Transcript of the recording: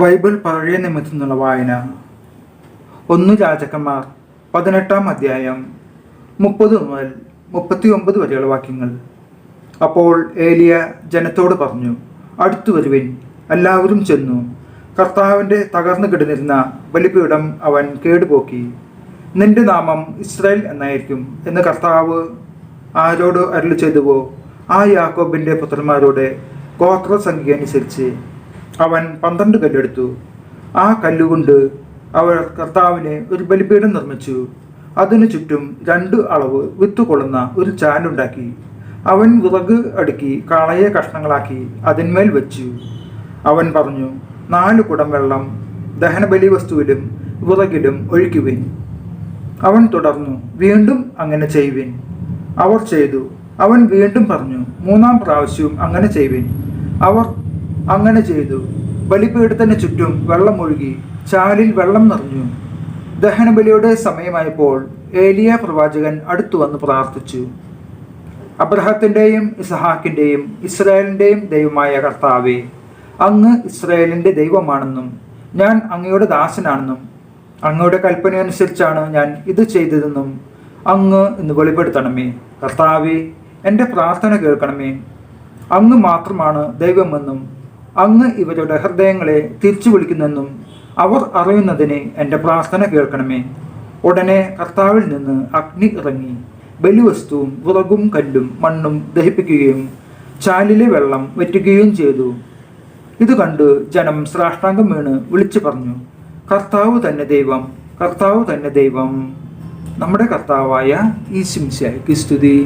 Bible പഴയ നിമിത്തം എന്നുള്ള വായന. ഒന്ന് രാജക്കന്മാർ പതിനെട്ടാം അധ്യായം മുപ്പത് മുതൽ മുപ്പത്തി ഒമ്പത് വരെയുള്ള വാക്യങ്ങൾ. അപ്പോൾ ഏലിയ ജനത്തോട് പറഞ്ഞു അടുത്തു വരുവിൻ എല്ലാവരും ചെന്നു. കർത്താവിന്റെ തകർന്നു കിടന്നിരുന്ന ബലിപീഠം അവൻ കേടുപോക്കി. നിന്റെ നാമം ഇസ്രായേൽ എന്നായിരിക്കും എന്ന് കർത്താവ് ആരോട് അരുളി ചെയ്തുവോ ആ യാക്കോബിന്റെ പുത്രന്മാരോട് ഗോത്രസംഖ്യ അനുസരിച്ച് അവൻ പന്ത്രണ്ട് കല്ലെടുത്തു. ആ കല്ലുകൊണ്ട് അവർ കർത്താവിനെ ഒരു ബലിപീഠം നിർമ്മിച്ചു. അതിനു ചുറ്റും രണ്ട് അളവ് വിത്തുകൊള്ളുന്ന ഒരു ചാലുണ്ടാക്കി. അവൻ വിറക് അടുക്കി കാളയെ കഷ്ണങ്ങളാക്കി അതിന്മേൽ വെച്ചു. അവൻ പറഞ്ഞു നാല് കുടം വെള്ളം ദഹനബലി വസ്തുവിലും വിറകിലും ഒഴിക്കുവിൻ. അവൻ തുടർന്നു വീണ്ടും അങ്ങനെ ചെയ്യുവിൻ. അവർ ചെയ്തു. അവൻ വീണ്ടും പറഞ്ഞു മൂന്നാം പ്രാവശ്യവും അങ്ങനെ ചെയ്യുവിൻ. അവർ അങ്ങനെ ചെയ്തു. ബലിപീഠത്തിന് ചുറ്റും വെള്ളം ഒഴുകി ചാലിൽ വെള്ളം നിറഞ്ഞു. ദഹനബലിയുടെ സമയമായപ്പോൾ ഏലിയ പ്രവാചകൻ അടുത്തു വന്ന് പ്രാർത്ഥിച്ചു. അബ്രഹത്തിന്റെയും ഇസഹാക്കിന്റെയും ഇസ്രായേലിന്റെയും ദൈവമായ കർത്താവെ അങ്ങ് ഇസ്രായേലിന്റെ ദൈവമാണെന്നും ഞാൻ അങ്ങയുടെ ദാസനാണെന്നും അങ്ങയുടെ കൽപ്പനയനുസരിച്ചാണ് ഞാൻ ഇത് ചെയ്തതെന്നും അങ്ങ് ഇന്ന് വെളിപ്പെടുത്തണമേ. കർത്താവേ എന്റെ പ്രാർത്ഥന കേൾക്കണമേ. അങ്ങ് മാത്രമാണ് ദൈവമെന്നും അങ്ങ് ഇവരുടെ ഹൃദയങ്ങളെ തിരിച്ചു വിളിക്കുന്നെന്നും അവർ അറിയുന്നതിന് എന്റെ പ്രാർത്ഥന കേൾക്കണമേ. ഉടനെ കർത്താവിൽ നിന്ന് അഗ്നി ഇറങ്ങി. ബലിവസ്തുവും വിറകും കല്ലും മണ്ണും ദഹിപ്പിക്കുകയും ചാലിലെ വെള്ളം വറ്റുകയും ചെയ്തു. ഇത് കണ്ട് ജനം ശ്രാഷ്ടാംഗം വീണ് വിളിച്ചു പറഞ്ഞു കർത്താവ് തന്നെ ദൈവം കർത്താവ് തന്നെ ദൈവം. നമ്മുടെ കർത്താവായ ഈ സ്തുതി.